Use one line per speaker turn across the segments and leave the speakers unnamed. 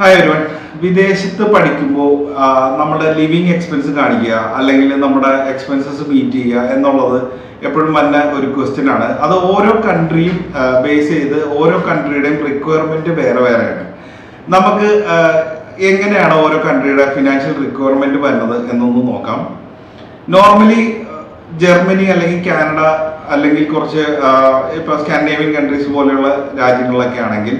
Hi ഒരുവൻ വിദേശത്ത് പഠിക്കുമ്പോൾ നമ്മുടെ ലിവിങ് എക്സ്പെൻസ് കാണിക്കുക അല്ലെങ്കിൽ നമ്മുടെ എക്സ്പെൻസസ് മീറ്റ് ചെയ്യുക എന്നുള്ളത് എപ്പോഴും വന്ന ഒരു ക്വസ്റ്റ്യൻ ആണ്. അത് ഓരോ കൺട്രിയും ബേസ് ചെയ്ത് ഓരോ കൺട്രിയുടെയും റിക്വയർമെന്റ് വേറെ വേറെയാണ്. നമുക്ക് എങ്ങനെയാണ് ഓരോ കൺട്രിയുടെ ഫിനാൻഷ്യൽ റിക്വയർമെന്റ് വരുന്നത് എന്നൊന്ന് നോക്കാം. നോർമലി ജർമ്മനി അല്ലെങ്കിൽ കാനഡ അല്ലെങ്കിൽ കുറച്ച് ഇപ്പോൾ സ്കാൻഡേവിയൻ കൺട്രീസ് പോലെയുള്ള രാജ്യങ്ങളിലൊക്കെ ആണെങ്കിൽ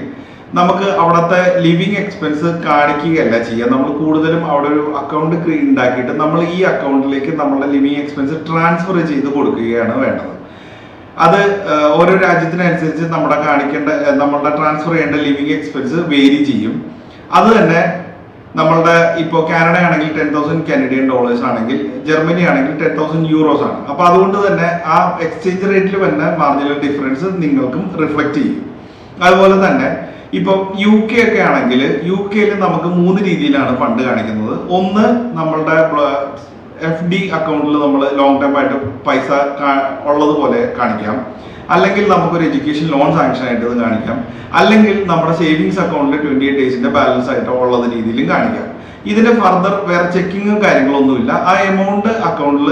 നമുക്ക് അവിടുത്തെ ലിവിങ് എക്സ്പെൻസ് കാണിക്കുകയല്ല ചെയ്യുക. നമ്മൾ കൂടുതലും അവിടെ ഒരു അക്കൗണ്ട് ഉണ്ടാക്കിയിട്ട് നമ്മൾ ഈ അക്കൗണ്ടിലേക്ക് നമ്മളുടെ ലിവിങ് എക്സ്പെൻസ് ട്രാൻസ്ഫർ ചെയ്ത് കൊടുക്കുകയാണ് വേണ്ടത്. അത് ഓരോ രാജ്യത്തിനനുസരിച്ച് നമ്മുടെ കാണിക്കേണ്ട നമ്മളുടെ ട്രാൻസ്ഫർ ചെയ്യേണ്ട ലിവിങ് എക്സ്പെൻസ് വേരി ചെയ്യും. അത് തന്നെ നമ്മളുടെ ഇപ്പോൾ കാനഡ ആണെങ്കിൽ ടെൻ തൗസൻഡ് കനഡിയൻ ഡോളേഴ്സ് ആണെങ്കിൽ ജർമ്മനി ആണെങ്കിൽ ടെൻ തൗസൻഡ് യൂറോസ് ആണ്. അപ്പോൾ അതുകൊണ്ട് തന്നെ ആ എക്സ്ചേഞ്ച് റേറ്റിൽ തന്നെ മാർജിനൽ ഡിഫറൻസ് നിങ്ങൾക്കും റിഫ്ലക്റ്റ് ചെയ്യും. അതുപോലെ തന്നെ ഇപ്പോൾ യു കെ ഒക്കെ ആണെങ്കിൽ യു കെയിൽ നമുക്ക് മൂന്ന് രീതിയിലാണ് ഫണ്ട് കാണിക്കുന്നത്. ഒന്ന് നമ്മളുടെ എഫ് ഡി അക്കൗണ്ടിൽ നമ്മൾ ലോങ് ടേം ആയിട്ട് പൈസ ഉള്ളത് ഉള്ളതുപോലെ കാണിക്കാം. അല്ലെങ്കിൽ നമുക്കൊരു എഡ്യൂക്കേഷൻ ലോൺ സാങ്ഷൻ ആയിട്ട് ഇത് കാണിക്കാം. അല്ലെങ്കിൽ നമ്മുടെ സേവിങ്സ് അക്കൗണ്ടിൽ ട്വന്റി എയ്റ്റ് ഡേയ്സിന്റെ ബാലൻസ് ആയിട്ട് ഉള്ളത് രീതിയിലും കാണിക്കാം. ഇതിന് ഫർദർ വേറെ ചെക്കിങ്ങും കാര്യങ്ങളൊന്നുമില്ല. ആ എമൗണ്ട് അക്കൗണ്ടിൽ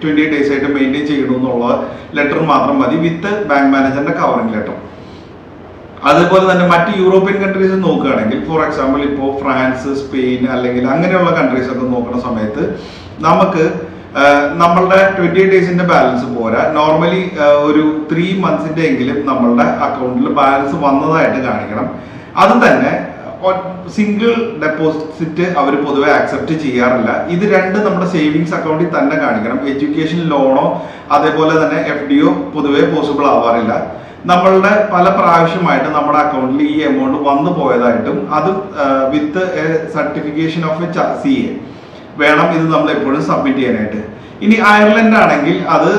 ട്വന്റി എയ്റ്റ് ഡേയ്സ് ആയിട്ട് മെയിന്റെയിൻ ചെയ്യണമെന്നുള്ള ലെറ്റർ മാത്രം മതി വിത്ത് ബാങ്ക് മാനേജറിന്റെ കവറിംഗ് ലെറ്റർ അതുപോലെ തന്നെ മറ്റ് യൂറോപ്യൻ കൺട്രീസ് നോക്കുകയാണെങ്കിൽ ഫോർ എക്സാമ്പിൾ ഇപ്പോൾ ഫ്രാൻസ് സ്പെയിൻ അല്ലെങ്കിൽ അങ്ങനെയുള്ള കൺട്രീസ് ഒക്കെ നോക്കുന്ന സമയത്ത് നമുക്ക് നമ്മളുടെ ട്വന്റി ഡേയ്സിന്റെ ബാലൻസ് പോരാ. നോർമലി ഒരു ത്രീ മന്ത്സിന്റെ എങ്കിലും നമ്മളുടെ അക്കൗണ്ടിൽ ബാലൻസ് വന്നതായിട്ട് കാണിക്കണം. അത് തന്നെ സിംഗിൾ ഡെപ്പോസിറ്റ് അവർ പൊതുവെ ആക്സെപ്റ്റ് ചെയ്യാറില്ല. ഇത് രണ്ട് നമ്മുടെ സേവിങ്സ് അക്കൗണ്ടിൽ തന്നെ കാണിക്കണം. എഡ്യൂക്കേഷൻ ലോണോ അതേപോലെ തന്നെ എഫ് ഡിയോ പൊതുവെ പോസിബിൾ ആവാറില്ല. നമ്മളുടെ പല പ്രാവശ്യമായിട്ട് നമ്മുടെ അക്കൗണ്ടിൽ ഈ എമൗണ്ട് വന്നു പോയതായിട്ടും അത് with a certification of a C A വേണം ഇത് നമ്മൾ എപ്പോഴും സബ്മിറ്റ് ചെയ്യാനായിട്ട്. ഇനി അയർലൻഡ് ആണെങ്കിൽ അത്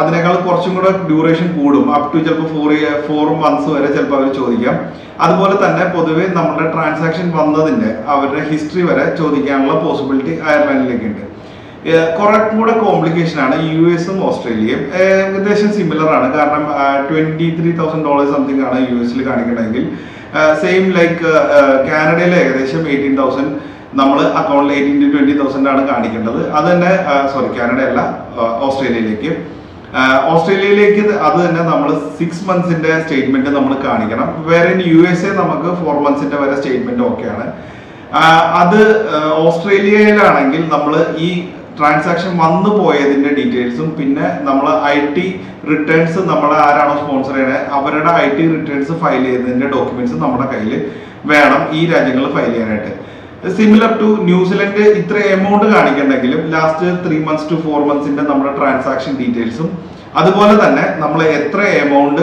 അതിനേക്കാൾ കുറച്ചും കൂടെ ഡ്യൂറേഷൻ കൂടും. അപ് ടു ചിലപ്പോൾ ഫോർ ഇയർ ഫോർ മന്ത്സ് വരെ ചിലപ്പോൾ അവർ ചോദിക്കാം. അതുപോലെ തന്നെ പൊതുവേ നമ്മുടെ ട്രാൻസാക്ഷൻ വന്നതിന്റെ അവരുടെ ഹിസ്റ്ററി വരെ ചോദിക്കാനുള്ള പോസിബിലിറ്റി അയർലൻഡിലേക്ക് ഉണ്ട് കുറെ കൂടെ കോംപ്ലിക്കേഷൻ ആണ്. യു എസും ഓസ്ട്രേലിയയും ഏകദേശം സിമിലർ ആണ്. കാരണം twenty three thousand dollars something ആണ് യു എസിൽ കാണിക്കണമെങ്കിൽ. സെയിം ലൈക്ക് കാനഡയിൽ ഏകദേശം എയ്റ്റീൻ തൗസൻഡ് നമ്മൾ അക്കൗണ്ടിൽ എയ്റ്റീൻ ടു ട്വന്റി തൗസൻഡ് ആണ് കാണിക്കേണ്ടത്. അത് തന്നെ സോറി കാനഡ അല്ല ഓസ്ട്രേലിയയിലേക്ക് ഓസ്ട്രേലിയയിലേക്ക് അത് തന്നെ നമ്മൾ സിക്സ് മന്ത്സിന്റെ സ്റ്റേറ്റ്മെന്റ് നമ്മൾ കാണിക്കണം. വേറെ യു എസ് എ നമുക്ക് ഫോർ മന്ത്സിന്റെ വരെ സ്റ്റേറ്റ്മെന്റ് ഓക്കെയാണ് അത് ഓസ്ട്രേലിയയിലാണെങ്കിൽ നമ്മൾ ഈ ട്രാൻസാക്ഷൻ വന്നു പോയതിന്റെ ഡീറ്റെയിൽസും പിന്നെ നമ്മൾ ഐ ടി റിട്ടേൺസ് നമ്മൾ ആരാണോ സ്പോൺസർ ചെയ്യണത് അവരുടെ ഐ ടി റിട്ടേൺസ് ഫയൽ ചെയ്യുന്നതിന്റെ ഡോക്യുമെന്റ്സ് നമ്മുടെ കയ്യിൽ വേണം ഈ രാജ്യങ്ങളിൽ ഫയൽ ചെയ്യാനായിട്ട്. സിമിലർ ടു ന്യൂസിലൻഡ് ഇത്ര amount കാണിക്കണ്ടെങ്കിലും last three months to four മന്ത്സിന്റെ നമ്മുടെ ട്രാൻസാക്ഷൻ ഡീറ്റെയിൽസും അതുപോലെ തന്നെ നമ്മൾ എത്ര എമൗണ്ട്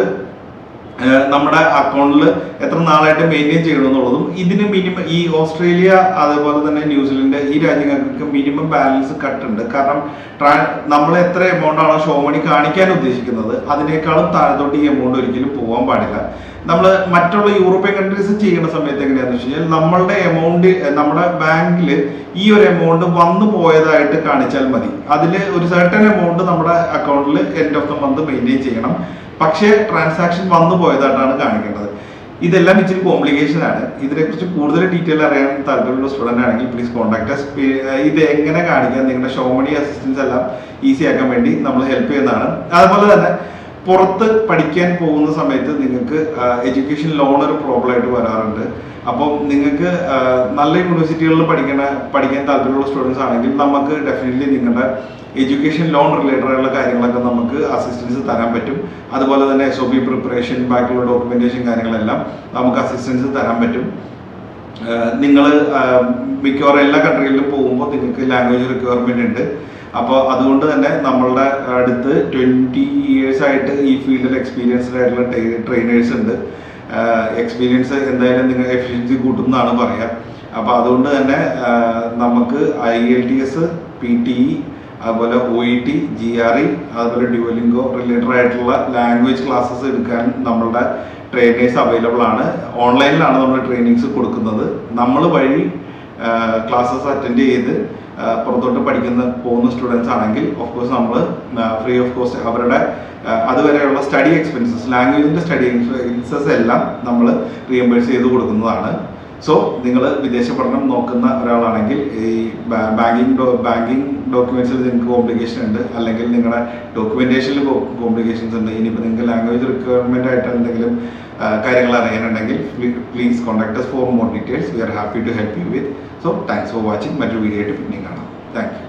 നമ്മുടെ അക്കൗണ്ടിൽ എത്ര നാളായിട്ട് മെയിന്റെയിൻ ചെയ്യണമെന്നുള്ളതും ഇതിന് മിനിമം ഈ ഓസ്ട്രേലിയ അതേപോലെ തന്നെ ന്യൂസിലൻഡ് ഈ രാജ്യങ്ങൾക്ക് മിനിമം ബാലൻസ് കട്ട് ഉണ്ട്. കാരണം നമ്മൾ എത്ര എമൗണ്ട് ആണോ ഷോ മണി കാണിക്കാൻ ഉദ്ദേശിക്കുന്നത് അതിനേക്കാളും താഴത്തോട്ട് ഈ എമൗണ്ട് ഒരിക്കലും പോകാൻ പാടില്ല. നമ്മൾ മറ്റുള്ള യൂറോപ്യൻ കൺട്രീസ് ചെയ്യുന്ന സമയത്ത് എങ്ങനെയാണെന്ന് വെച്ച് കഴിഞ്ഞാൽ നമ്മളുടെ എമൗണ്ട് നമ്മുടെ ബാങ്കിൽ ഈ ഒരു എമൗണ്ട് വന്നു പോയതായിട്ട് കാണിച്ചാൽ മതി. അതിൽ ഒരു സർട്ടൻ എമൗണ്ട് നമ്മുടെ അക്കൗണ്ടിൽ end of the month maintain ചെയ്യണം. പക്ഷേ ട്രാൻസാക്ഷൻ വന്നു പോയതായിട്ടാണ് കാണിക്കേണ്ടത് ഇതെല്ലാം ഇച്ചിരി കോംപ്ലിക്കേഷൻ ആണ്. ഇതിനെക്കുറിച്ച് കൂടുതൽ ഡീറ്റെയിൽ അറിയാൻ താല്പര്യമുള്ള സ്റ്റുഡന്റ് ആണെങ്കിൽ പ്ലീസ് കോൺടാക്ട് us. ഇത് എങ്ങനെ കാണിക്കാം? നിങ്ങളുടെ ഷോമണി അസിസ്റ്റൻസ് എല്ലാം ഈസി ആക്കാൻ വേണ്ടി നമ്മൾ ഹെൽപ്പ് ചെയ്യുന്നതാണ്. അതുപോലെ തന്നെ പുറത്ത് പഠിക്കാൻ പോകുന്ന സമയത്ത് നിങ്ങൾക്ക് എഡ്യൂക്കേഷൻ ലോൺ ഒരു പ്രോബ്ലം ആയിട്ട് വരാറുണ്ട്. അപ്പം നിങ്ങൾക്ക് നല്ല യൂണിവേഴ്സിറ്റികളിൽ പഠിക്കണ പഠിക്കാൻ താല്പര്യമുള്ള സ്റ്റുഡൻസ് ആണെങ്കിൽ നമുക്ക് ഡെഫിനറ്റ്ലി നിങ്ങളുടെ എഡ്യൂക്കേഷൻ ലോൺ റിലേറ്റഡ് ആയിട്ടുള്ള കാര്യങ്ങളൊക്കെ നമുക്ക് അസിസ്റ്റൻസ് തരാൻ പറ്റും. അതുപോലെ തന്നെ എസ് ഒ പി പ്രിപ്പറേഷൻ ബാക്കിയുള്ള ഡോക്യുമെന്റേഷൻ കാര്യങ്ങളെല്ലാം നമുക്ക് അസിസ്റ്റൻസ് തരാൻ പറ്റും. നിങ്ങൾ മിക്കവാറും എല്ലാ കൺട്രികളിലും പോകുമ്പോൾ നിങ്ങൾക്ക് ലാംഗ്വേജ് റിക്വയർമെന്റ് ഉണ്ട്. അപ്പോൾ അതുകൊണ്ട് തന്നെ നമ്മളുടെ അടുത്ത് ട്വന്റി ഇയേഴ്സ് ആയിട്ട് ഈ ഫീൽഡിൽ എക്സ്പീരിയൻസ്ഡ് ആയിട്ടുള്ള ട്രെയിനേഴ്സ് ഉണ്ട്. എക്സ്പീരിയൻസ് എന്തായാലും നിങ്ങൾ എഫിഷ്യൻസി കൂട്ടുന്നതാണ് പറയുക അപ്പോൾ അതുകൊണ്ട് തന്നെ നമുക്ക് I L T S P T E അതുപോലെ O E T G R E അതുപോലെ ഡ്യുവലിംഗോ റിലേറ്റഡ് ആയിട്ടുള്ള ലാംഗ്വേജ് ക്ലാസ്സസ് എടുക്കാൻ നമ്മളുടെ ട്രെയിനേഴ്സ് അവൈലബിൾ ആണ്. ഓൺലൈനിലാണ് നമ്മൾ ട്രെയിനിങ്സ് കൊടുക്കുന്നത്. നമ്മൾ വഴി ക്ലാസ്സസ് അറ്റൻഡ് ചെയ്ത് പുറത്തോട്ട് പഠിക്കുന്ന പോകുന്ന സ്റ്റുഡൻസ് ആണെങ്കിൽ ഓഫ് കോഴ്സ് നമ്മൾ ഫ്രീ ഓഫ് കോസ്റ്റ് അവരുടെ അതുവരെയുള്ള സ്റ്റഡി എക്സ്പെൻസസ് ലാംഗ്വേജിന്റെ സ്റ്റഡി എക്സ്പെൻസസ് എല്ലാം നമ്മൾ റീഎംബേഴ്സ് ചെയ്ത് കൊടുക്കുന്നതാണ്. സോ നിങ്ങൾ വിദേശ പഠനം നോക്കുന്ന ഒരാളാണെങ്കിൽ ഈ ബാങ്കിങ് ബാങ്കിങ് ഡോക്യുമെന്റ്സിൽ നിങ്ങൾക്ക് കോംപ്ലിക്കേഷൻ ഉണ്ട്. അല്ലെങ്കിൽ നിങ്ങളുടെ ഡോക്യുമെന്റേഷനിൽ കോംപ്ലിക്കേഷൻസ് ഉണ്ട്. ഇനിയിപ്പോൾ നിങ്ങൾക്ക് ലാംഗ്വേജ് റിക്വയർമെന്റ് ആയിട്ട് എന്തെങ്കിലും കാര്യങ്ങൾ അറിയാനുണ്ടെങ്കിൽ please contact for more details we are happy to help you with so thanks for watching മറ്റൊരു വീഡിയോ ആയിട്ട് പിന്നെയും കാണാം. Thank you